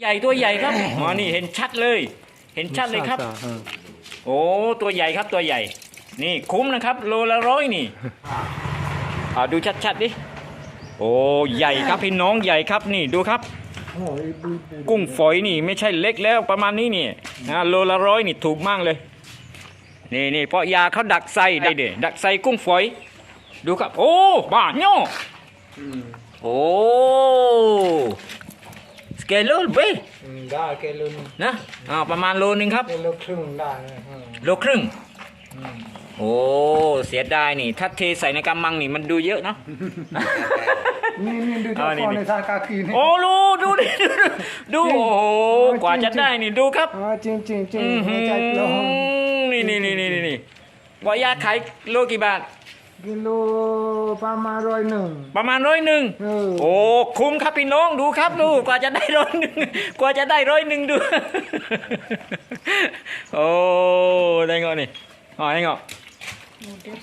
ใหญ่ตัวใหญ่ครับอ๋อนี่เห็นชัดเลย เห็นชัดเลยครับ โอ้ตัวใหญ่ครับตัวใหญ่ นี่คุ้มนะครับ โลละร้อยนี่อ่าดูชัดๆดิโอ้ใหญ่ครับพี่น้องใหญ่ครับนี่ดูครับ กุ้งฝอยนี่ไม่ใช่เล็กแล้วประมาณนี้นี่นะโลละร้อยนี่ถูกมากเลย นี่นี่เพราะยาเขาดักไส้ได้เด้ดักไส้กุ้งฝอย ดูครับ โอ้บ้าโน่โอ้ สเกลโลเบ้ได้แกลุนนะอ่าประมาณโลนึงครับ แกลุครึ่งได้นะอืมโลครึ่ง อืมโอ้เสียดายนี่ ถ้าเทใส่ในกำมังนี่มันดูเยอะเนาะ นี่นี่ดูอ่าเจ้านี่พ่อนี่ในทางกาคีนี่ โอ้ดูดูดิดูดูดูโอ้โหกว่าจะได้นี่ดูครับอ๋อจริงจริงจริงอื้อหืหัวอใจปลอมนี่นี่นี่นี่นี่วายาขายโลกี่บาท กิโลประมาณร้อยหนึ่ง ประมาณร้อยหนึ่งเออ โอ้คุ้มครับพี่น้องดูครับดูกว่าจะได้ร้อยหนึ่งกว่าจะได้ร้อยหนึ่งดู โอ้ได้เงาะนี่อ๋อได้เงาะ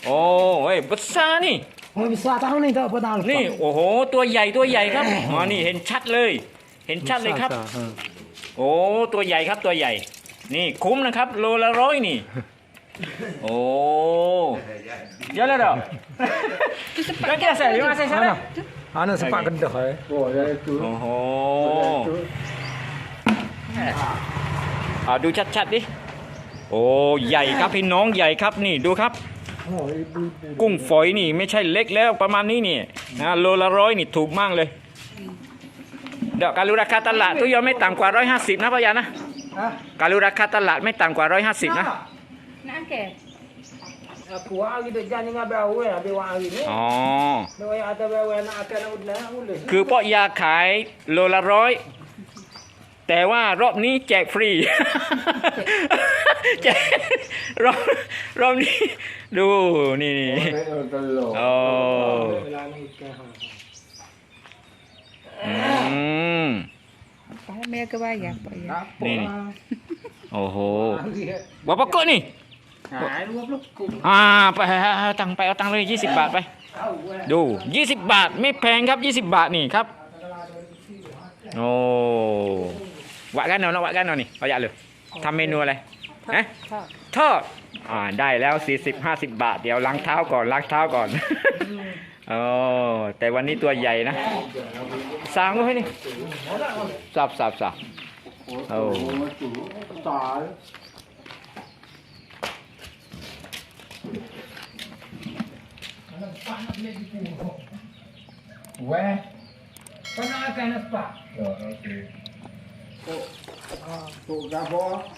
โอ้เฮ้ยบัสซานี่ โอ้ย bisa tahu nih tak petang นี่โอ้โหตัวใหญ่ตัวใหญ่ครับอ๋อนี่เห็นชัดเลย เห็นชัดเลยครับ โอ้ตัวใหญ่ครับตัวใหญ่ นี่คุ้มนะครับ โลละร้อยนี่ โอ้เยอะเลยเหรอแล้วแกใส่ยังไงใส่ใช่ไหม Ana sepak gendah eh. Oh, ya itu. โอ้โห เอาดูชัดๆดิ โอ้ใหญ่ครับพี่น้องใหญ่ครับนี่ดูครับ Oh, ibu ibu. กุ้งฝอยนี่ไม่ใช่เล็กแล้วประมาณนี้นี่นะโลละร้อยนี่ถูกมากเลย เดี๋ยวการูราคาตลาดทุกอยางไม่ต่ำกว่าร้อยห้าสิบนะพ่อยานะ Hah? การูราคาตลาดไม่ต่ำกว่าร้อยห้าสิบนะ Nak ke? Aku hari tu jangan ngabai awal, habis wang hari ni. อ๋อ Dia yang ada awal nak akan nak udah boleh. คือพ่อยาขายโลละร้อย แต่ว่ารอบนี้แจกฟรีแจกรอบรอบนี้ ดูนี่นี่โอ้ Ela ni ikan. อืม Apa me ke bayar pak ya? Apa? Ni, ni. โอ้โห Hari. บัวปะกะนี่ Hai, dua puluh kum. อ่าไปเอาตังค์ไปเอาตังค์เลยยี่สิบบาทไปดูยี่สิบบาทไม่แพงครับยี่สิบบาทนี่ครับ โอ้วะกันเอานะวะกันเอานี่เอาอย่าเลยทำเมนูอะไรฮะ Ha. ทอดอ่าได้แล้ว 40 50 บาท เดี๋ยวล้างเท้าก่อนล้างเท้าก่อน โอ้แต่วันนี้ตัวใหญ่นะสางด้วยนี่สับสับสับโอ้ Nagpanag na dito mo. We. Panagaganap pa. Oh, okay. So, ah, so, gabo. Ah.